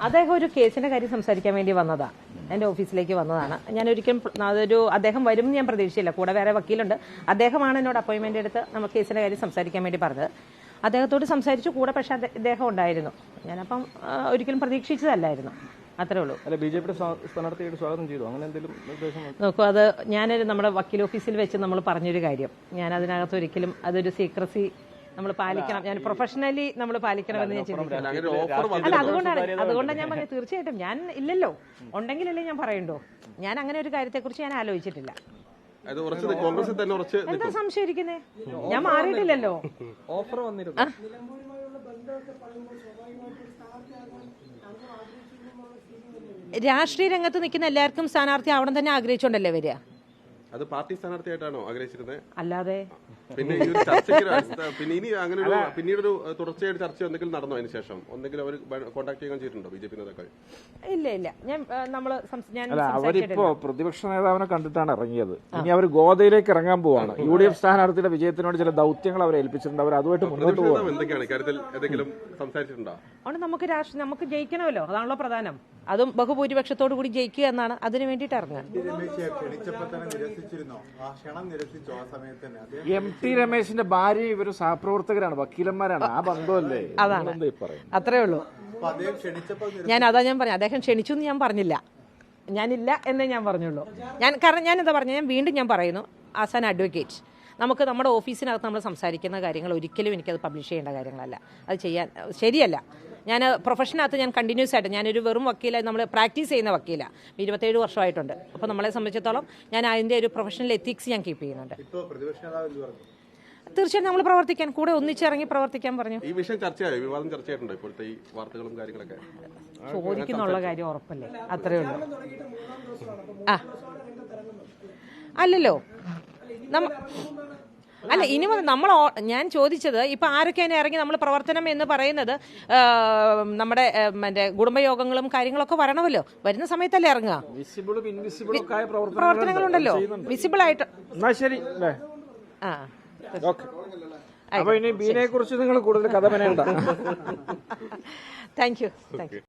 അദ്ദേഹം ഒരു കേസിന്റെ കാര്യം സംസാരിക്കാൻ വേണ്ടി വന്നതാ. എന്റെ ഓഫീസിലേക്ക് വന്നതാണ്. ഞാൻ ഒരിക്കലും അതൊരു അദ്ദേഹം വരും ഞാൻ പ്രതീക്ഷിച്ചില്ല. കൂടെ വേറെ വക്കീലുണ്ട്. അദ്ദേഹമാണ് എന്നോട് അപ്പോയിന്റ്മെന്റ് എടുത്ത് നമുക്ക് കേസിന്റെ കാര്യം സംസാരിക്കാൻ വേണ്ടി പറഞ്ഞത്. അദ്ദേഹത്തോട് സംസാരിച്ചു. കൂടെ പക്ഷെ അദ്ദേഹം ഉണ്ടായിരുന്നു. ഞാനപ്പം ഒരിക്കലും പ്രതീക്ഷിച്ചതല്ലായിരുന്നു. അത്രേ ഉള്ളൂ. അല്ല ബി ജെ പിയുടെ സ്ഥാനാർത്ഥിയായിട്ട് സ്വാഗതം ചെയ്തു. അങ്ങനെ എന്തെങ്കിലും നോക്കൂ അത് ഞാനൊരു നമ്മുടെ വക്കീൽ ഓഫീസിൽ വെച്ച് നമ്മൾ പറഞ്ഞൊരു കാര്യം. ഞാൻ അതിനകത്ത് ഒരിക്കലും അതൊരു സീക്രസി നമ്മൾ പാലിക്കണം. ഞാൻ പ്രൊഫഷണലി നമ്മൾ പാലിക്കണമെന്ന് ഞാൻ ചിന്തിക്കുന്നു. അങ്ങനെ ഒരു ഓഫർ അല്ല അതുകൊണ്ടാണ് അതുകൊണ്ടാണ് ഞാൻ പറഞ്ഞത് തീർച്ചയായിട്ടും. ഞാൻ ഇല്ലല്ലോ. ഉണ്ടെങ്കിലല്ലേ ഞാൻ പറയണ്ടോ? ഞാൻ അങ്ങനെ ഒരു കാര്യത്തെക്കുറിച്ച് ഞാൻ ആലോചിച്ചിട്ടില്ല. എന്താ സംശയിക്കുന്നേ? ഞാൻ മാറിയിട്ടില്ലല്ലോ. ഓഫർ വന്നിരുന്നു. രാഷ്ട്രീയ രംഗത്ത് നിൽക്കുന്ന എല്ലാവർക്കും സ്ഥാനാർത്ഥി അവിടെ തന്നെ ആഗ്രഹിച്ചുകൊണ്ടല്ലേ വരിക? അത് പാർട്ടി സ്ഥാനാർത്ഥിയായിട്ടാണോ ആഗ്രഹിച്ചിരുന്നത് അല്ലാതെ. പിന്നെ ഈ ഒരു ചർച്ചയ്ക്ക് പിന്നെ ഇനി അങ്ങനെ ഒരു പിന്നീടൊരു തുടർച്ചയായിട്ട് ചർച്ച എന്തെങ്കിലും നടന്നോ അതിന് ശേഷം? എന്തെങ്കിലും അവർ കോൺടാക്ട് ചെയ്യാൻ ചെയ്തിട്ടുണ്ടോ ബി ജെ പി നേതാക്കൾ? ഇല്ല ഇല്ല. ഞാൻ നമ്മൾ അവരിപ്പോ പ്രതിപക്ഷ നേതാവിനെ കണ്ടിട്ടാണ് ഇറങ്ങിയത്. ഇനി അവർ ഗോദയിലേക്ക് ഇറങ്ങാൻ പോവാണ്. യു ഡി എഫ് സ്ഥാനാർത്ഥിയുടെ വിജയത്തിനോട് ചില ദൗത്യങ്ങൾ അവരെ ഏൽപ്പിച്ചിട്ടുണ്ട്. അവർ അതുമായിട്ട് മുന്നോട്ട് പോകും എന്തൊക്കെയാണ്? ഇക്കാര്യത്തിൽ എന്തെങ്കിലും സംസാരിച്ചിട്ടുണ്ടോ? അതുകൊണ്ട് നമുക്ക് രാഷ്ട്രീയ നമുക്ക് ജയിക്കണമല്ലോ. അതാണല്ലോ പ്രധാനം. അതും ബഹുഭൂരിപക്ഷത്തോടു കൂടി ജയിക്കുക എന്നാണ് അതിനു വേണ്ടിയിട്ട് ഇറങ്ങുക. എം ടി രമേശിന്റെ ഭാര്യ ഇവർ സഹപ്രവർത്തകരാണ് വക്കീലന്മാരാണ്. ആ ബന്ധമല്ലേ? അതാണ്. അത്രേ ഉള്ളൂ. ഞാൻ അതാ ഞാൻ പറഞ്ഞു. അദ്ദേഹം ക്ഷണിച്ചു എന്ന് ഞാൻ പറഞ്ഞില്ല. ഞാനില്ല എന്നേ ഞാൻ പറഞ്ഞുള്ളൂ. ഞാൻ കാരണം ഞാൻ എന്താ പറഞ്ഞു? ഞാൻ വീണ്ടും ഞാൻ പറയുന്നു ആസ് ആൻ അഡ്വക്കേറ്റ് നമുക്ക് നമ്മുടെ ഓഫീസിനകത്ത് നമ്മൾ സംസാരിക്കുന്ന കാര്യങ്ങൾ ഒരിക്കലും എനിക്കത് പബ്ലിഷ് ചെയ്യേണ്ട കാര്യങ്ങളല്ല. അത് ചെയ്യാൻ ശരിയല്ല. ഞാൻ പ്രൊഫഷനകത്ത് ഞാൻ കണ്ടിന്യൂസ് ആയിട്ട് ഞാനൊരു വെറും വക്കീലായി നമ്മൾ പ്രാക്ടീസ് ചെയ്യുന്ന വക്കീലാണ് ഇരുപത്തേഴ് വർഷമായിട്ടുണ്ട്. അപ്പോൾ നമ്മളെ സംബന്ധിച്ചിടത്തോളം ഞാൻ അതിന്റെ ഒരു പ്രൊഫഷണൽ എത്തിക്സ് ഞാൻ കീപ്പ് ചെയ്യുന്നുണ്ട്. തീർച്ചയായും നമ്മൾ പ്രവർത്തിക്കാൻ കൂടെ ഒന്നിച്ചിറങ്ങി പ്രവർത്തിക്കാൻ പറഞ്ഞു. ഈ വിഷയം ചർച്ചയായോ? വിവാദം ചർച്ചയായിട്ടുണ്ടോ ഇപ്പോഴത്തെ ഈ വാർത്തകളും കാര്യങ്ങളൊക്കെ? ചോദിക്കുന്നുള്ള കാര്യം ഉറപ്പല്ലേ? അത്രേ ഉള്ളൂ. ആ. അല്ലല്ലോ. നമ്മ അല്ല ഇനി മുതൽ നമ്മൾ ഞാൻ ചോദിച്ചത് ഇപ്പൊ ആരൊക്കെയാണ് ഇറങ്ങി നമ്മൾ പ്രവർത്തനം എന്ന് പറയുന്നത് നമ്മുടെ മറ്റേ കുടുംബയോഗങ്ങളും കാര്യങ്ങളൊക്കെ വരണമല്ലോ? വരുന്ന സമയത്തല്ലേ ഇറങ്ങുക? പ്രവർത്തനങ്ങളുണ്ടല്ലോ. വിസിബിൾ ആയിട്ട് ശരി ആ. അപ്പൊ ഇനി ബീനെ കുറിച്ച് നിങ്ങൾ കൂടുതൽ കഥ പറയണ്ട. Thank you thank you